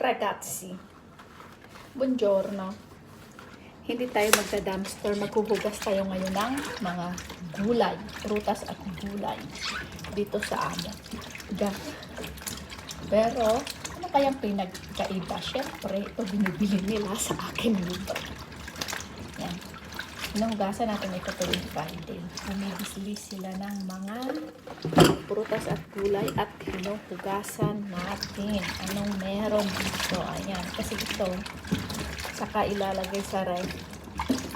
ragazzi. Buongiorno. Hindi tayo magda-dumpster. Maghuhugas tayo ngayon ng mga gulay, prutas at gulay dito sa. Ga- Pero, ano kayang pinagkaiba? Siyempre, ito binibili nila sa akin libre. Yan. Hinuhugasan natin ito tuwing Friday. Bumibili sila ng mga prutas at gulay at hinuhugasan natin. Anong meron dito? Ayan. Kasi ito, saka ilalagay sa ref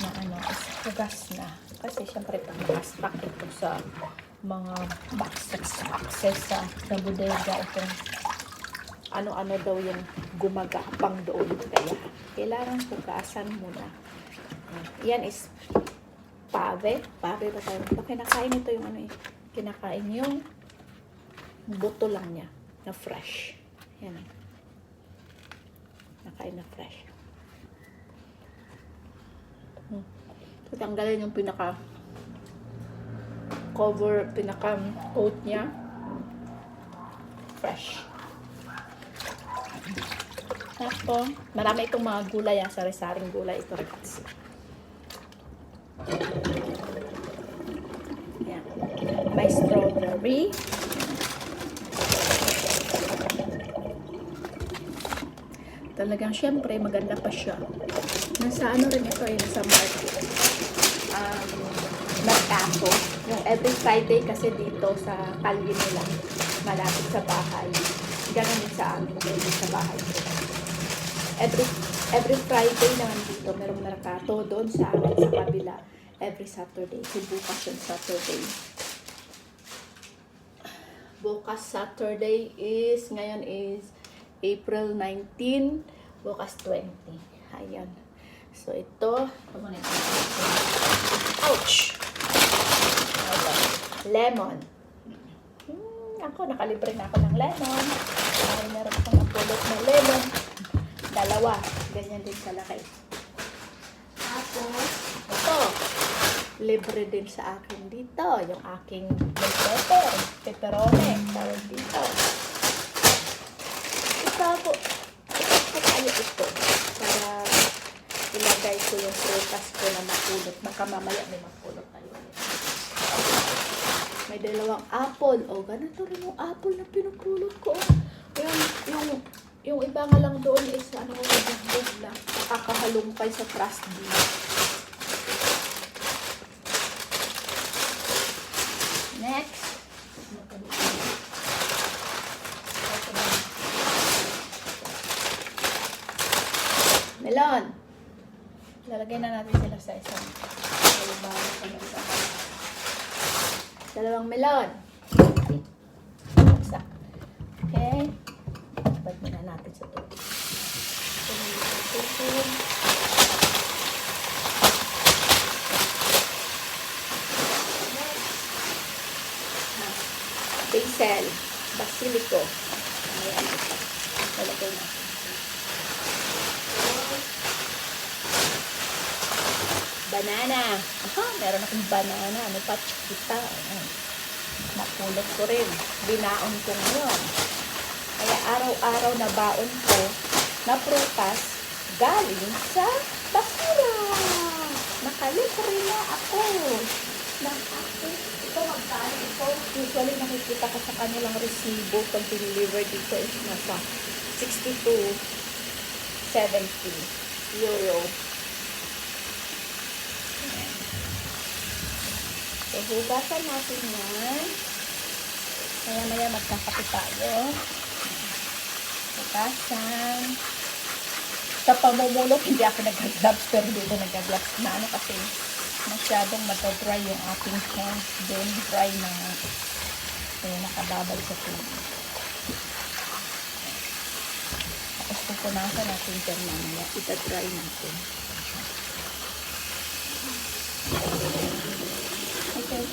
na ano, is hugas na. Kasi syempre pag nakastock ito sa mga boxes, boxes sa, sa bodega itong ano-ano daw yung gumagapang doon. Kaya kailangan hugasan muna. Yan is pave. Pave ba tayo? Pag kinakain ito yung ano eh. Kinakain yung buto lang niya na fresh. Yan. eh. Nakain na fresh. Hmm. So, yung pinaka cover, pinaka coat niya. Fresh. Tapos, marami itong mga gulay, ah, sari-saring gulay ito, guys. Yan. May strawberry. Talagang syempre maganda pa siya. Nasa ano rin ito eh, nasa market. Um, Mercato. Yung every Friday kasi dito sa kalye nila, malapit sa bahay. Ganun din sa amin, dito sa bahay. Every every Friday naman dito, merong Mercato doon sa amin sa kabila. Every Saturday. So bukas yung Saturday. Bukas Saturday is, ngayon is April 19, bukas 20. Ayan. So, ito. Ouch! Lemon. Hmm, ako, nakalibre na ako ng lemon. Ay, meron akong napulot na lemon. Dalawa. Ganyan din kalaki. Tapos, ito. Libre din sa akin dito. Yung aking pepper. Pepperoni. Tawag dito. Ito po. Ito ito. Para ilagay ko yung prutas ko na mapulot. Baka mamaya may mapulot tayo. May dalawang apple. O, ganito rin yung apple na pinupulot ko. Yung, yung, yung iba nga lang doon is ano ko nabubog na kakahalumpay sa trust bean. Next. Melon. Lalagay na natin sila sa isang Dalawang melon. Isa. Okay. Ba't muna natin sa. Tubig, tubig. Basil. Basilico. Ayan. Lalagay natin. Banana. Aha, meron akong banana. May patchkita. Ayan. Napulot ko rin. Binaon ko ngayon. Kaya araw-araw na baon ko na prutas galing sa basura. Nakalibre na ako. Aking ito magkano ito. Usually nakikita ko sa kanilang resibo pag deliver dito is nasa 62 70 euro. So, hugasan natin yan. Maya-maya magkakape tayo. Hugasan. Sa pamumulot, hindi ako nag-gloves, pero dito nag-gloves na ano kasi masyadong matadry yung ating hands din. Dry na. Kaya nakababal sa tubig. Tapos pupunasan natin dyan mamaya. Ita-dry natin.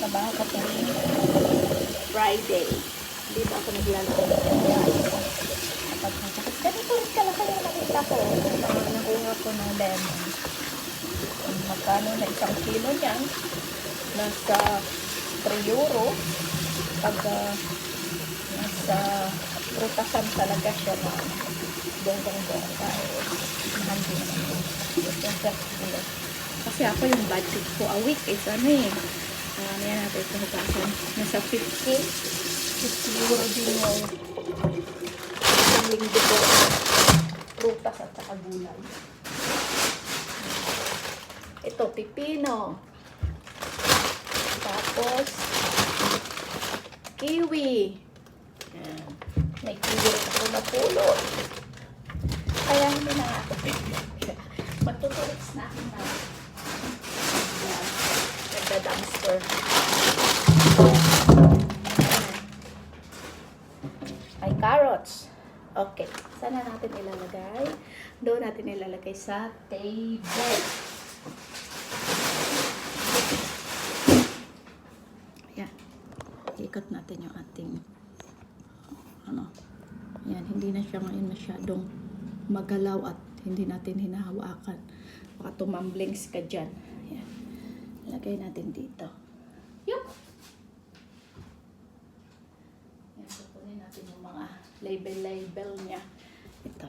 Ito yung trabaho ko tuwing Friday. Dito ako naglalaro ng Kapag masakit. Ganito rin kalaki yung nakita ko. Uh, nakuha ko ng lemon. Magkano na isang kilo niyan. Nasa 3 euro. Pag uh, nasa prutasan talaga siya na bonggang-bongga. Eh, mahal din naman. Kasi ako yung budget ko a week is ano eh. Yan natin ito hugasan. Nasa 50. 50 euro din yung isang linggo. Prutas at saka gulay. Ito, pipino. Tapos, kiwi. Yan. May kiwi rin ako napulot. Kaya ilalagay sa table. Yan. Ikot natin yung ating ano. Yan, hindi na siya ngayon masyadong magalaw at hindi natin hinahawakan. Baka tumamblings ka dyan. Yan. Lagay natin dito. Yup! Yan, kukunin natin yung mga label-label niya. Ito.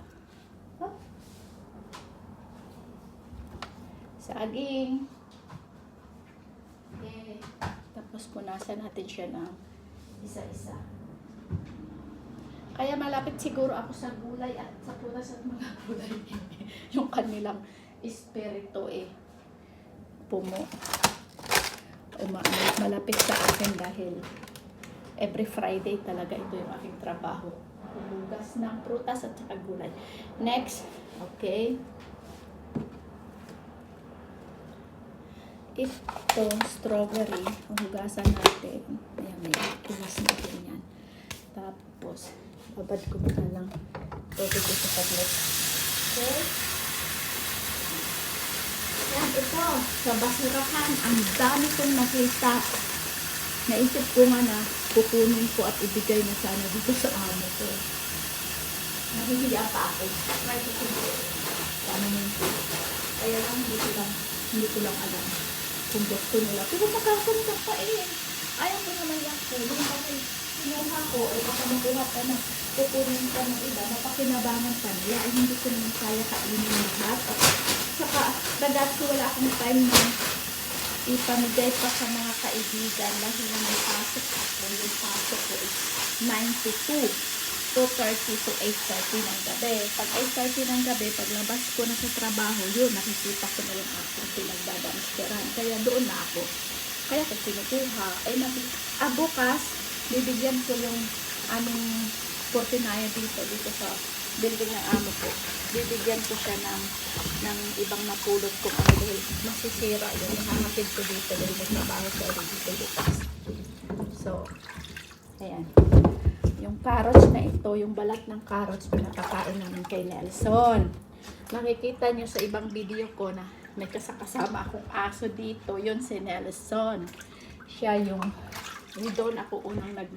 Oh. Saging. Okay. Tapos punasan natin siya ng isa-isa. Kaya malapit siguro ako sa gulay at sa punas at mga gulay. yung kanilang espiritu eh. Pumo. Uma- malapit sa akin dahil every Friday talaga ito yung aking trabaho. Hugas ng prutas at saka gulay. Next, okay. Ito, strawberry. Hugasan natin. Ayan, may hugas natin yan. Tapos, babad ko muna lang. Ito, dito sa tablet. Okay. Yan, ito. Sa basurahan, ang dami kong nakita. Naisip ko nga na kukunin ko at ibigay na sana dito sa amo ko. Nahihiya pa ako. Try siguro. Tama yun. Kaya lang, hindi ko lang, hindi ko lang alam kung gusto nila. Pero magkakanta pa eh. Ayaw ko naman yung tulong kasi kinuha ko, eh baka makuha pa na kukunin ka ng iba, mapakinabangan pa nila. Ay hindi ko naman kaya kainin lahat. At saka, dagat ko wala akong time na ipamigay pa sa mga kaibigan dahil na may pasok ako. Yung pasok ko is 9 to 2. 2.30 to 8.30 ng gabi. Pag 8.30 ng gabi, paglabas ko na sa trabaho, yun, nakikita ko na yung aking pinagdadamsteran. Kaya doon na ako. Kaya kung kinukuha, ay nabi, ah, bukas, bibigyan ko yung aming Portinaya dito, dito sa building ng amo ko. Bibigyan ko siya ng, ng ibang napulot kung ano dahil masisira yun. Nakahatid ko dito dahil may trabaho siya ulit dito bukas. So, ayan. Yung carrots na ito, yung balat ng carrots, pinapakain namin kay Nelson. Makikita nyo sa ibang video ko na may kasakasama akong aso dito. Yun si Nelson. Siya yung, yung doon ako unang nag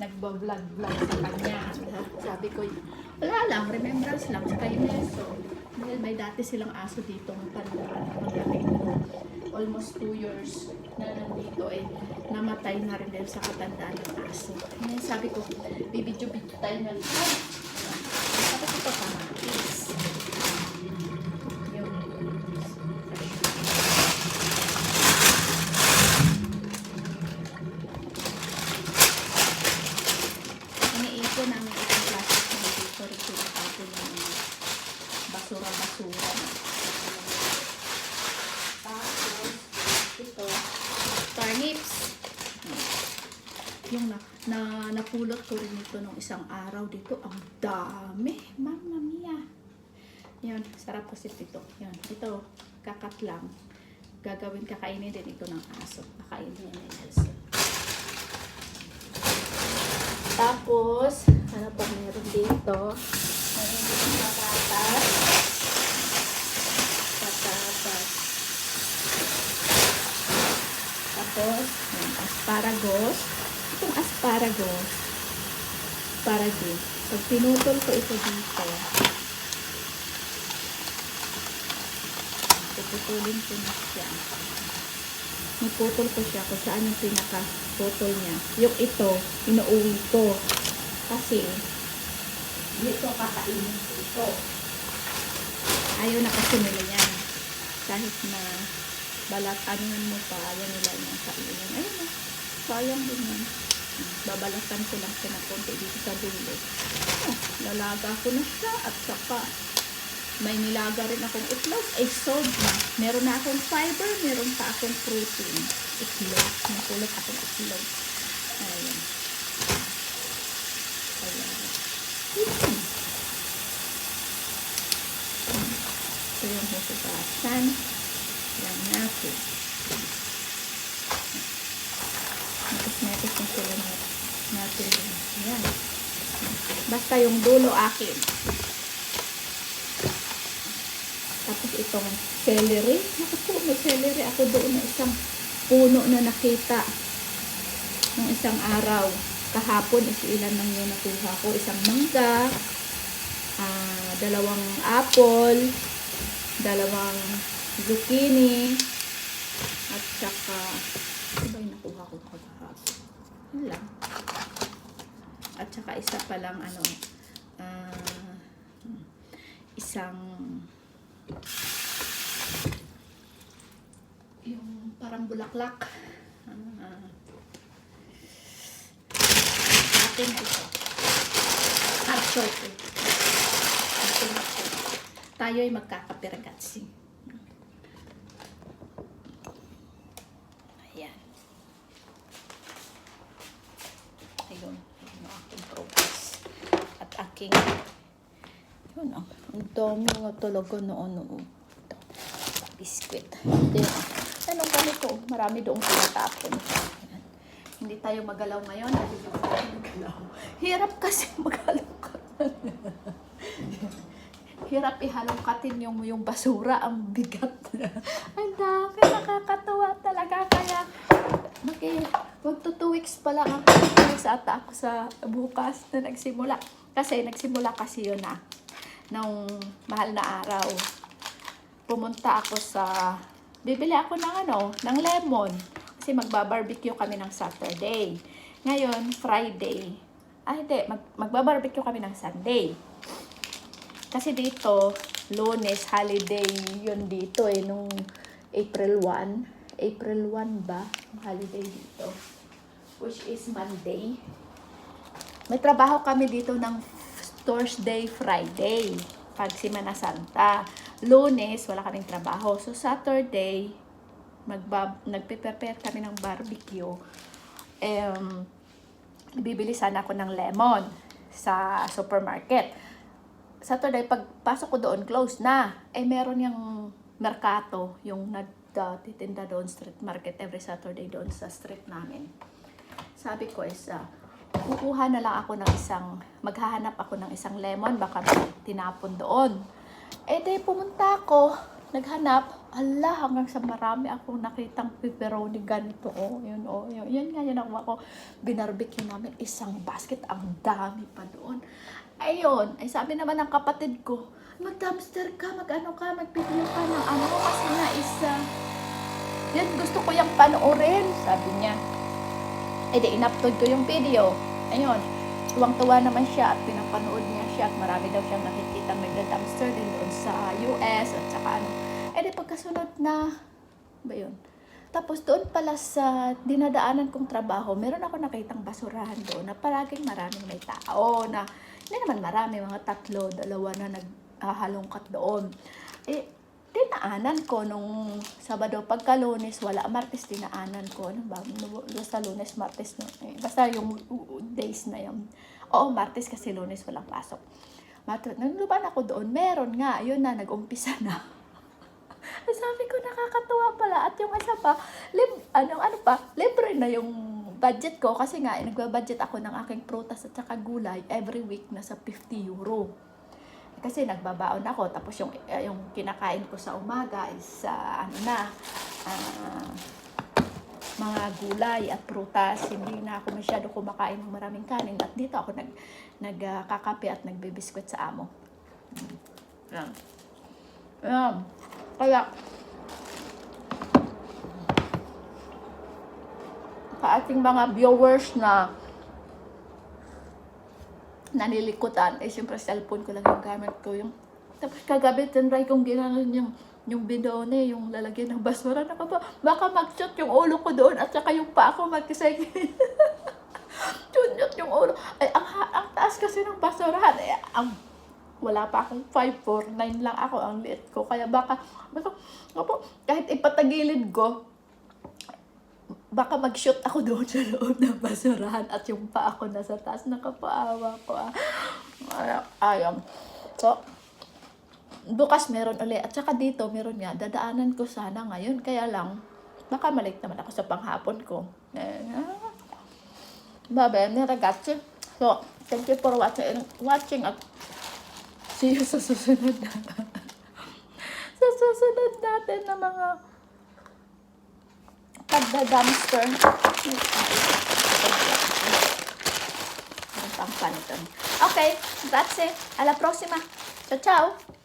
nagbablog-vlog sa kanya. Sabi ko, wala lang, remembrance lang sa kay Nelson. Dahil may dati silang aso dito, ang tandaan, malaki Almost two years na nandito eh, namatay na rin dahil sa katandaan ng aso. Ngayon sabi ko, bibidyo-bidyo tayo na rin. Tapos ito kamatis. Yun. Iniipon namin itong plastic na dito rin pinatapon ng mga basura-basura. Tapos, ito, turnips. Yung na, na napulot ko rin ito nung isang araw dito. Ang dami. Mamma mia. Yan, sarap kasi ito. Yan, ito, kakat lang. Gagawin, kakainin din ito ng aso. Kakainin niya ni Nelson. Tapos, ano pa meron dito? Meron dito patatas. Patatas. Tapos, yung asparagus. Itong asparagus, asparagus. Pag pinutol ko ito dito, puputulin ko na siya. Niputol ko siya kung saan yung pinaka-putol niya. Yung ito, inuuwi ko. Kasi, Dito kakainin ko ito. Ayaw na kasi nila yan. Kahit na balat anuhan mo pa, ayaw nila yung kainin. Ayun na. Sayang din yan. Babalatan ko lang siya ng konti dito sa dulo. Oh, lalaga ko na siya at saka may nilaga rin akong itlog. Ay, sold na. Meron na akong fiber, meron pa akong protein. Itlog. Nakulot akong itlog. Ayan. Ayan. Hmm. Ito yung husugasan. Yan natin. Natin. Yan. Basta yung dulo akin. Tapos itong celery. Naku po, may celery ako doon na isang puno na nakita ng isang araw. Kahapon is ilan lang yung nakuha ko. Isang mangga, ah, dalawang apple, dalawang zucchini, at saka, ano ba yung nakuha ko kahapon? Yun lang. At saka isa pa lang, ano, ah, isang yung parang bulaklak. Ah, atin ito. Chocolate. Atin ito. Tayo ay magkakapirgatsi. Ayan. Ayun. Ayun ang aking progress. At aking yun ah. Ang dami nga talaga noon noon. Ito. Biscuit. Then, anong ganito? Marami doong tinatapon. Hindi tayo magalaw ngayon. Hindi tayo magalaw. Hirap kasi magalaw ka. Hirap ihalongkatin yung, yung basura. Ang bigat. Ang dami. Nakakatuwa talaga. Kaya, Maki, magto two weeks pa lang. Two weeks ata ako sa bukas na nagsimula. Kasi nagsimula kasi yun na. Nung mahal na araw. Pumunta ako sa... Bibili ako ng ano, ng lemon. Kasi magba-barbecue kami ng Saturday. Ngayon, Friday. Ah, hindi. Mag, magba-barbecue kami ng Sunday. Kasi dito, lunes, holiday yun dito eh, nung April 1. April 1 ba? Holiday dito. Which is Monday. May trabaho kami dito ng Thursday, Friday. Pag Semana Santa. Lunes, wala kaming trabaho. So, Saturday, magba, nagpe-prepare kami ng barbecue. Um, bibili sana ako ng lemon sa supermarket. Saturday, pagpasok ko doon, close na. Eh, meron yung merkato, yung nagtitinda doon, street market, every Saturday doon sa street namin. Sabi ko is, ah, kukuha na lang ako ng isang, maghahanap ako ng isang lemon, baka tinapon doon. Eh, di pumunta ako, naghanap, ala, hanggang sa marami akong nakitang pepperoni ganito, oh, yun, oh, yun, yun nga yun ako, ako binarbecue namin, isang basket, ang dami pa doon. Ayun, ay sabi naman ng kapatid ko, mag-dumpster ka, mag-ano ka, mag-video ka ng ano, kasi nga isa, yan, gusto ko yung panoorin, sabi niya. Eh di, inupload ko yung video. Ayun, tuwang-tuwa naman siya at pinapanood niya siya at marami daw siyang nakikita nagda-dumpster din doon sa US at saka ano. Eh di, pagkasunod na, ba yun? Tapos doon pala sa dinadaanan kong trabaho, meron ako nakitang basurahan doon na palaging maraming may tao na hindi naman marami, mga tatlo, dalawa na naghahalongkat doon. Eh, dinaanan ko nung Sabado pagka lunes, wala, Martes dinaanan ko. Ano ba? Basta lunes, Martes, eh, basta yung days na yun. Oo, Martes kasi lunes walang pasok. Mato, nung luban ako doon, meron nga, yun na, nag-umpisa na. Sabi ko, nakakatuwa pala. At yung isa pa, lib, ano, ano pa, libre na yung budget ko. Kasi nga, eh, nagbabudget ako ng aking prutas at saka gulay every week na sa 50 euro. Kasi nagbabaon ako. Tapos yung, eh, yung kinakain ko sa umaga is, ah, ano na, ah, mga gulay at prutas. Hindi na ako masyado kumakain ng maraming kanin. At dito ako nag, nagkakape at nagbibiskwit sa amo. Mm. Yan. Yan. Kaya, sa ating mga viewers na nanilikutan. Eh, siyempre, cellphone ko lang yung gamit ko. Yung, tapos kagabi, tinry kong ginanon yung yung bidone, yung lalagyan ng basura. Naka ba, baka mag-shot yung ulo ko doon at saka yung pa ako magkisay. Chunyot yung ulo. Ay, ang, ha- ang taas kasi ng basurahan. Eh, ang, wala pa akong 5'4", 9 lang ako, ang liit ko. Kaya baka, baka, opo, kahit ipatagilid ko, baka mag-shoot ako doon sa loob ng basurahan at yung pa ako nasa taas. Nakapaawa ko ah. Ay- Ayun. So, bukas meron uli. At saka dito, meron nga. Dadaanan ko sana ngayon. Kaya lang, baka malik naman ako sa panghapon ko. Eh, ah. Bye-bye, ragazzi. So, thank you for watching, watching at see you sa susunod na. sa susunod natin na mga pagda-dumpster. Okay, that's it. A la próxima. Ciao, ciao.